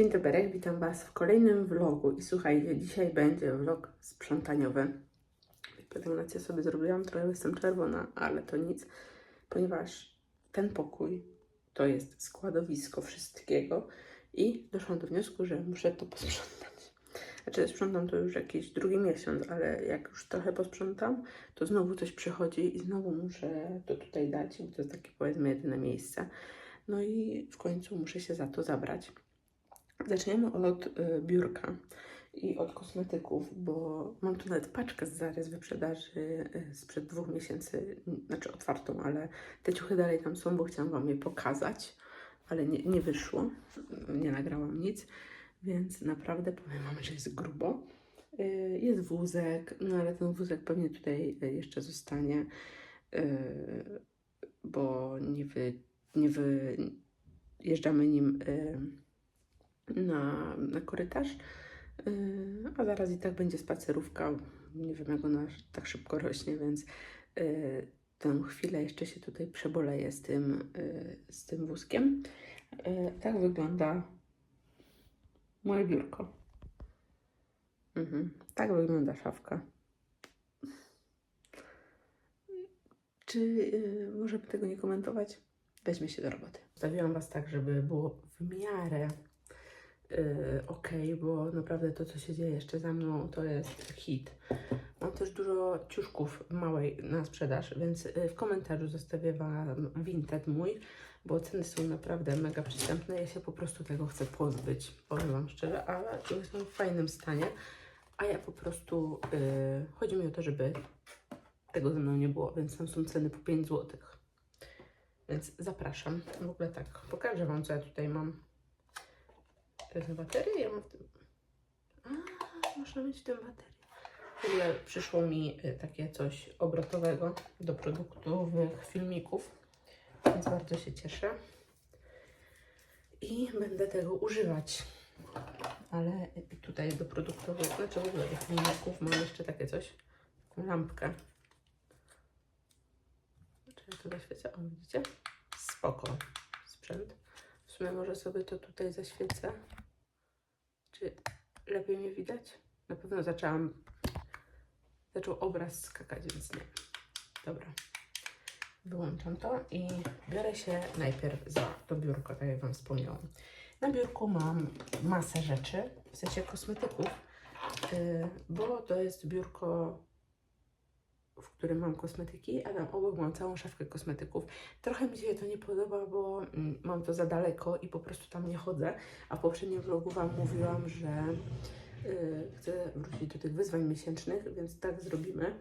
Dzień dobry, witam Was w kolejnym vlogu i słuchajcie, dzisiaj będzie vlog sprzątaniowy. Pielęgnację sobie zrobiłam, trochę jestem czerwona, ale to nic, ponieważ ten pokój to jest składowisko wszystkiego i doszłam do wniosku, że muszę to posprzątać. Znaczy sprzątam to już jakiś drugi miesiąc, ale jak już trochę posprzątam, to znowu coś przychodzi i znowu muszę to tutaj dać, bo to jest takie powiedzmy jedyne miejsce. No i w końcu muszę się za to zabrać. Zaczniemy od y, biurka i od kosmetyków, bo mam tu nawet paczkę z zarys wyprzedaży y, sprzed dwóch miesięcy, znaczy otwartą, ale te ciuchy dalej tam są, bo chciałam Wam je pokazać, ale nie, nie wyszło, nie nagrałam nic, więc naprawdę powiem Wam, że jest grubo. Y, Jest wózek, no ale ten wózek pewnie tutaj jeszcze zostanie, bo nie, wy, nie wyjeżdżamy nim na, na korytarz, yy, a zaraz i tak będzie spacerówka. Nie wiem, jak ona tak szybko rośnie, więc yy, tę chwilę jeszcze się tutaj przeboleję z tym, yy, z tym wózkiem. Tak wygląda moje biurko. Mhm. Tak wygląda szafka. Czy możemy tego nie komentować? Weźmy się do roboty. Stawiłam Was tak, żeby było w miarę yy, ok, bo naprawdę to, co się dzieje jeszcze za mną, to jest hit. Mam też dużo ciuszków małej na sprzedaż, więc yy, w komentarzu zostawię Wam Vinted mój, bo ceny są naprawdę mega przystępne. Ja się po prostu tego chcę pozbyć, powiem Wam szczerze, ale jest w fajnym stanie. A ja po prostu, yy, chodzi mi o to, żeby tego ze mną nie było, więc tam są ceny po 5 zł. Więc zapraszam. W ogóle tak, pokażę Wam, co ja tutaj mam. To jest bateria? Ja mam w tym... A, można mieć w tym baterię. W ogóle przyszło mi y, takie coś obrotowego do produktowych filmików, więc bardzo się cieszę. I będę tego używać. Ale y, tutaj do produktowych, znaczy w ogóle do filmików mam jeszcze takie coś, taką lampkę. Czy ja to zaświecę? O, widzicie? Spoko sprzęt. Może sobie to tutaj zaświecę. Czy lepiej mnie widać? Na pewno zaczęłam. Zaczął obraz skakać, więc nie. Dobra. Wyłączam to i biorę się najpierw za to biurko, tak jak Wam wspomniałam. Na biurku mam masę rzeczy, w sensie kosmetyków, yy, bo to jest biurko, w którym mam kosmetyki, a tam obok mam całą szafkę kosmetyków. Trochę mi się to nie podoba, bo mm, mam to za daleko i po prostu tam nie chodzę. A w poprzednim vlogu Wam mówiłam, że y, chcę wrócić do tych wyzwań miesięcznych, więc tak zrobimy.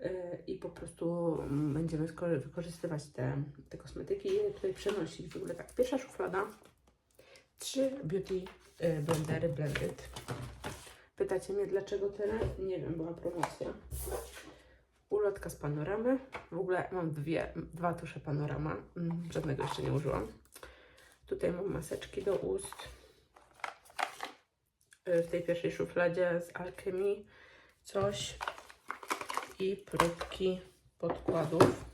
Y, I po prostu mm, będziemy wyko- wykorzystywać te, te kosmetyki i je tutaj przenosić. W ogóle tak, pierwsza szuflada. Trzy beauty y, blendery blended. Pytacie mnie, dlaczego tyle? Nie wiem, była promocja ulotka z panoramy. W ogóle mam dwie, dwa tusze panorama. Mm, Żadnego jeszcze nie użyłam. Tutaj mam maseczki do ust. Y, W tej pierwszej szufladzie z Alchemii coś. I próbki podkładów.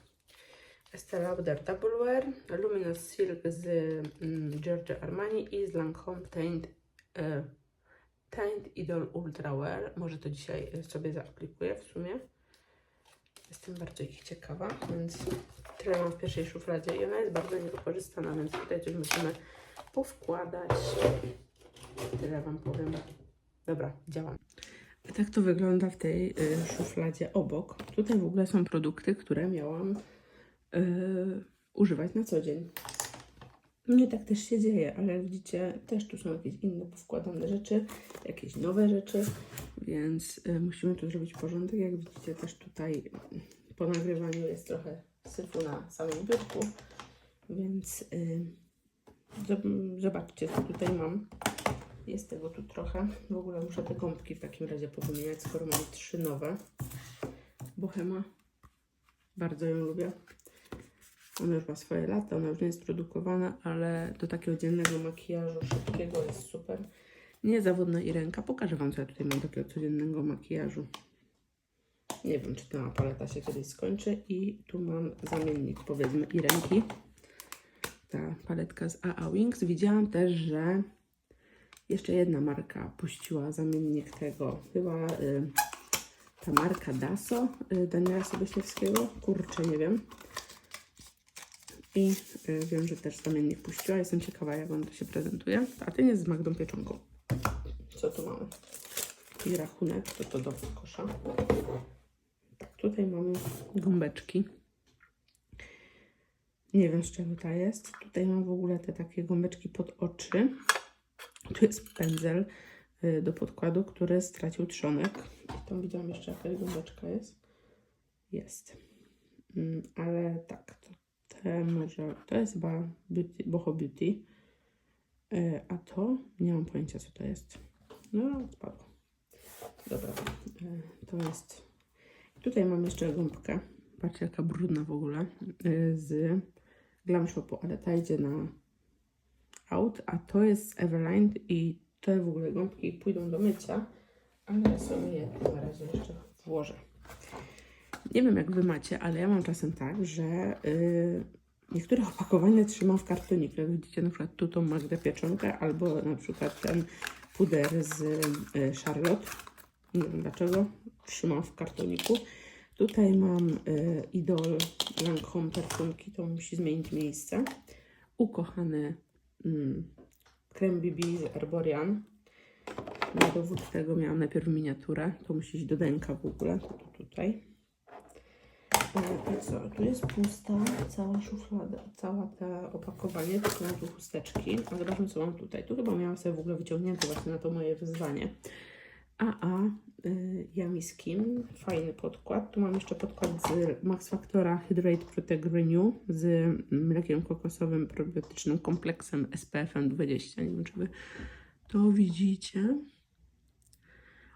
Estée Lauder Double Wear, Luminous Silk z mm, Giorgio Armani i z Lancome Taint, y, Taint Idol Ultra Wear. Może to dzisiaj y, sobie zaaplikuję w sumie. Jestem bardzo ich ciekawa, więc tyle mam w pierwszej szufladzie i ona jest bardzo niewykorzystana, więc tutaj coś musimy powkładać. Tyle Wam powiem. Dobra, działam. Tak to wygląda w tej y, szufladzie obok. Tutaj w ogóle są produkty, które miałam y, używać na co dzień. Mnie tak też się dzieje, ale jak widzicie, też tu są jakieś inne powkładane rzeczy, jakieś nowe rzeczy, więc y, musimy tu zrobić porządek. Jak widzicie, też tutaj po nagrywaniu jest trochę syfu na samym biurku, więc y, zob- zobaczcie, co tutaj mam. Jest tego tu trochę. W ogóle muszę te gąbki w takim razie powymieniać, skoro mam trzy nowe. Bohema. Bardzo ją lubię. Ona już ma swoje lata, ona już nie jest produkowana, ale do takiego dziennego makijażu szybkiego jest super. Niezawodna i ręka. Pokażę Wam, co ja tutaj mam takiego codziennego makijażu. Nie wiem, czy ta paleta się kiedyś skończy. I tu mam zamiennik, powiedzmy, i ręki. Ta paletka z AA Wings. Widziałam też, że Jeszcze jedna marka puściła zamiennik tego. Chyba y, ta marka Daso y, Daniela Sobośniewskiego. Kurczę, nie wiem. I y, wiem, że też zamiennik puściła. Jestem ciekawa, jak on to się prezentuje. A ten jest z Magdą Pieczonką. Co tu mamy? I rachunek, to to do kosza. Tak, tutaj mamy gąbeczki. Nie wiem z czego ta jest. Tutaj mam w ogóle te takie gąbeczki pod oczy. Tu jest pędzel y, do podkładu, który stracił trzonek. I tam widziałam jeszcze jakaś gąbeczka jest. Jest. Mm, ale tak, to może, to jest chyba beauty, Boho Beauty. Y, a to nie mam pojęcia co to jest. No, spadło. Dobra, y, to jest. Tutaj mam jeszcze gąbkę. Patrzcie, jaka brudna w ogóle. Z Glam Shopu, ale ta idzie na out, a to jest z Everline i te w ogóle gąbki pójdą do mycia, ale sobie je na razie jeszcze włożę. Nie wiem jak Wy macie, ale ja mam czasem tak, że yy, niektóre opakowania trzymam w kartoniku. Jak widzicie na przykład tu tą Magdę Pieczonkę albo na przykład ten puder z y, Charlotte. Nie wiem dlaczego. Trzymam w kartoniku. Tutaj mam y, Idol Lancome perfumki, to musi zmienić miejsce. Ukochany mm, krem BB z Herborian. Na dowód tego miałam najpierw miniaturę, to musi iść do denka w ogóle, tutaj. E, co, tu jest pusta cała szuflada, cała te opakowanie, tylko mam tu chusteczki, a zobaczmy co mam tutaj. Tu chyba miałam sobie w ogóle wyciągnięte właśnie na to moje wyzwanie. A, a, y, Yummy Skin, fajny podkład. Tu mam jeszcze podkład z Max Factora Hydrate Protect Renew z mlekiem kokosowym probiotycznym kompleksem SPF 20. Nie wiem, czy Wy to widzicie.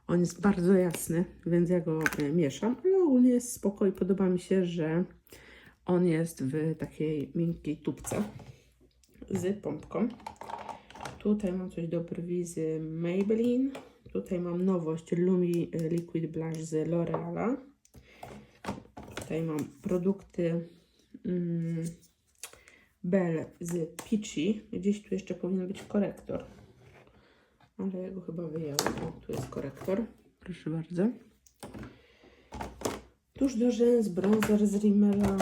On jest bardzo jasny, więc ja go y, mieszam, ale ogólnie jest spoko i podoba mi się, że on jest w takiej miękkiej tubce z pompką. Tutaj mam coś do brwi z Maybelline. Tutaj mam nowość Lumi Liquid Blush z L'Oreala. Tutaj mam produkty mm, Bell z Peachy. Gdzieś tu jeszcze powinien być korektor. Ale ja go chyba wyjęłam. O, tu jest korektor. Proszę bardzo. Tuż do rzęs, bronzer z Rimmela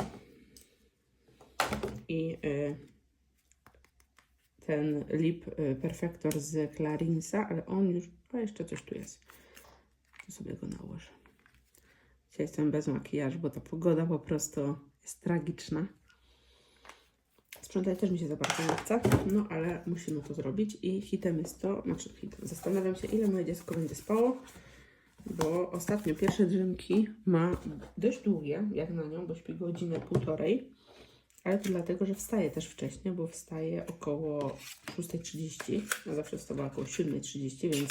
i y, ten lip y, perfektor z Clarinsa, ale on już, a jeszcze coś tu jest. To sobie go nałożę. Dzisiaj jestem bez makijażu, bo ta pogoda po prostu jest tragiczna. Sprzątać też mi się za bardzo nie chce, no ale musimy to zrobić i hitem jest to, znaczy hitem, zastanawiam się ile moje dziecko będzie spało, bo ostatnio pierwsze drzemki ma dość długie, jak na nią, bo śpi godzinę, półtorej. Ale to dlatego, że wstaje też wcześniej, bo wstaje około 6.30, a zawsze wstawała około 7.30, więc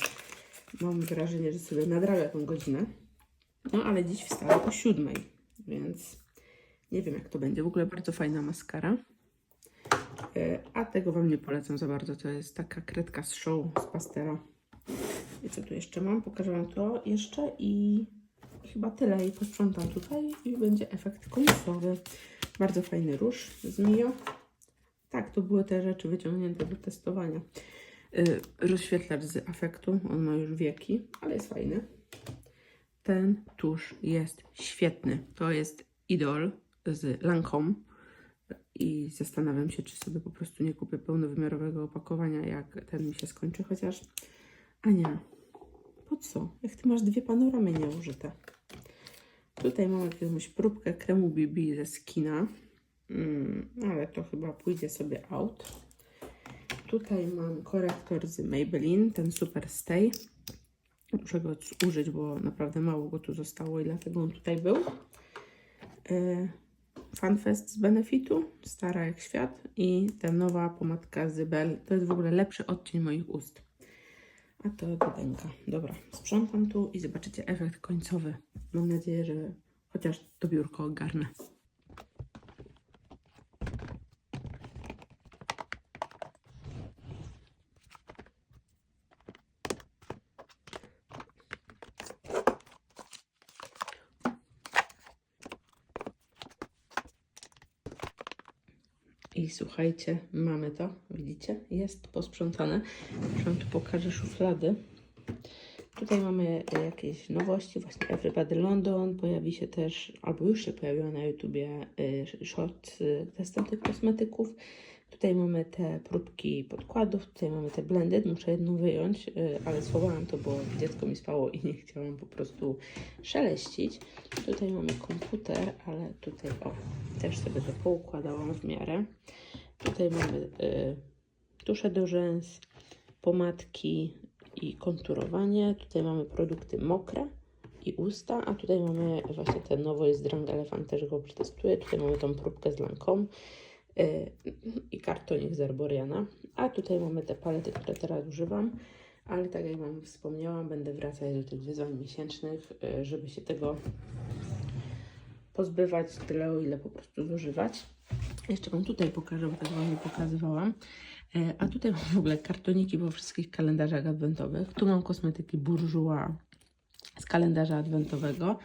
mam wrażenie, że sobie nadrabia tą godzinę. No ale dziś wstała o 7, więc nie wiem jak to będzie. W ogóle bardzo fajna maskara. E, A tego Wam nie polecam za bardzo. To jest taka kredka z show z pastela. I co tu jeszcze mam? Pokażę Wam to jeszcze i chyba tyle. I posprzątam tutaj i będzie efekt końcowy. Bardzo fajny róż z Mio. Tak, to były te rzeczy wyciągnięte do testowania. Yy, rozświetlacz z afektu. On ma już wieki, ale jest fajny. Ten tusz jest świetny. To jest Idol z Lancome. I zastanawiam się, czy sobie po prostu nie kupię pełnowymiarowego opakowania, jak ten mi się skończy, chociaż... Ania, po co? Jak ty masz dwie panoramy nieużyte. Tutaj mam jakąś próbkę kremu BB ze skina, mm, ale to chyba pójdzie sobie out. Tutaj mam korektor z Maybelline, ten Super Stay. Muszę go użyć, bo naprawdę mało go tu zostało i dlatego on tutaj był. E, Funfest z Benefitu, stara jak świat i ta nowa pomadka z Bell. To jest w ogóle lepszy odcień moich ust. A to dodenka. Dobra, sprzątam tu i zobaczycie efekt końcowy. Mam nadzieję, że chociaż to biurko ogarnę. I słuchajcie, mamy to, widzicie? Jest posprzątane. Wam tu pokażę szuflady. Tutaj mamy e, jakieś nowości, właśnie Everybody London, pojawi się też, albo już się pojawiła na YouTubie y, short z testem tych kosmetyków. Tutaj mamy te próbki podkładów, tutaj mamy te blended, muszę jedną wyjąć, y, ale schowałam to, bo dziecko mi spało i nie chciałam po prostu szeleścić. Tutaj mamy komputer, ale tutaj o, też sobie to poukładałam w miarę. Tutaj mamy y, tusze do rzęs, pomadki i konturowanie. Tutaj mamy produkty mokre i usta, a tutaj mamy właśnie ten nowość z Drang Elephant, też go przetestuję. Tutaj mamy tą próbkę z Lancome i kartonik z Arboriana. A tutaj mamy te palety, które teraz używam, ale tak jak Wam wspomniałam, będę wracać do tych wyzwań miesięcznych, y, żeby się tego pozbywać tyle, o ile po prostu zużywać. Jeszcze Wam tutaj pokażę, bo tak Wam nie pokazywałam. E, A tutaj mam w ogóle kartoniki po wszystkich kalendarzach adwentowych. Tu mam kosmetyki Bourjois z kalendarza adwentowego.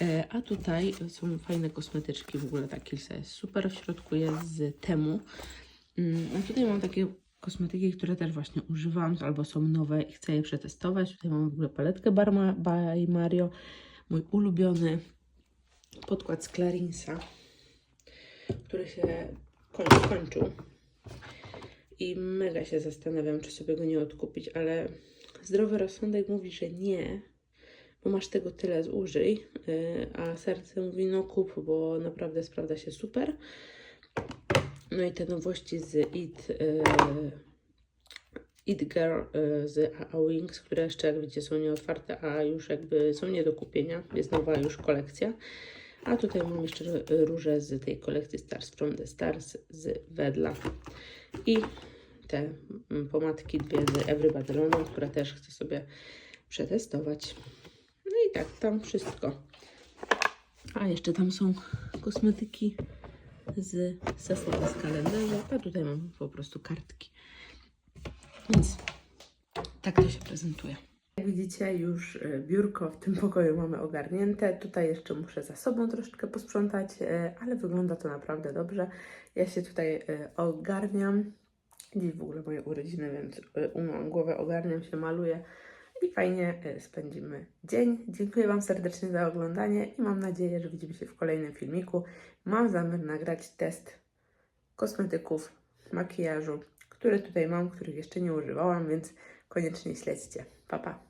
E, A tutaj są fajne kosmetyczki, w ogóle ta kilsa jest super. W środku jest z Temu. Mm, A tutaj mam takie kosmetyki, które też właśnie używam albo są nowe i chcę je przetestować. Tutaj mam w ogóle paletkę Barma by Mario, mój ulubiony podkład z Clarinsa, który się koń- kończył. I mega się zastanawiam, czy sobie go nie odkupić, ale zdrowy rozsądek mówi, że nie, bo masz tego tyle, zużyj, yy, a serce mówi, no kup, bo naprawdę sprawdza się super. No i te nowości z It, yy, It Girl yy, z AA Wings, które jeszcze jak widzicie są nieotwarte, a już jakby są nie do kupienia, jest nowa już kolekcja. A tutaj mam jeszcze róże z tej kolekcji Stars from the Stars z Wedla. I te mm, pomadki dwie z Everybody London, które też chcę sobie przetestować. I tak, tam wszystko. A jeszcze tam są kosmetyki z zestawu z kalendarza, a tutaj mam po prostu kartki. Więc tak to się prezentuje. Jak widzicie, już e, biurko w tym pokoju mamy ogarnięte. Tutaj jeszcze muszę za sobą troszeczkę posprzątać, e, ale wygląda to naprawdę dobrze. Ja się tutaj e, ogarniam. Dziś w ogóle moje urodziny, więc umyłam głowę, ogarniam się, maluję i fajnie e, spędzimy dzień. Dziękuję Wam serdecznie za oglądanie i mam nadzieję, że widzimy się w kolejnym filmiku. Mam zamiar nagrać test kosmetyków, makijażu, które tutaj mam, których jeszcze nie używałam, więc koniecznie śledźcie. Pa, pa!